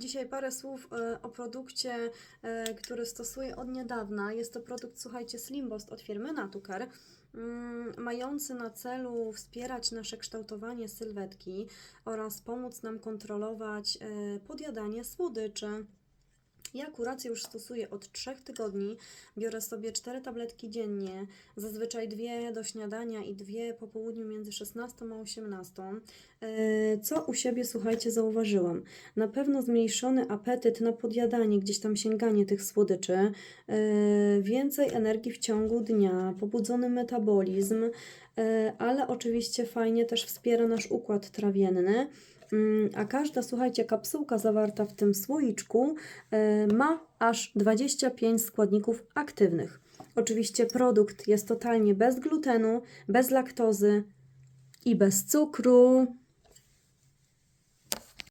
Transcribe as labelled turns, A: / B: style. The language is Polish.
A: Dzisiaj parę słów e, o produkcie, e, który stosuję od niedawna. Jest to produkt, słuchajcie, Slimbost od firmy Natucar, mm, mający na celu wspierać nasze kształtowanie sylwetki oraz pomóc nam kontrolować e, podjadanie słodyczy. Ja kurację już stosuję od 3 tygodni. Biorę sobie 4 tabletki dziennie, zazwyczaj dwie do śniadania i dwie po południu między 16 a 18. E, Co u siebie, słuchajcie, zauważyłam? Na pewno zmniejszony apetyt na podjadanie, gdzieś tam sięganie tych słodyczy, e, więcej energii w ciągu dnia, pobudzony metabolizm, e, ale oczywiście fajnie też wspiera nasz układ trawienny. Mm, A każda, słuchajcie, kapsułka zawarta w tym słoiczku e, ma aż 25 składników aktywnych. Oczywiście produkt jest totalnie bez glutenu, bez laktozy i bez cukru.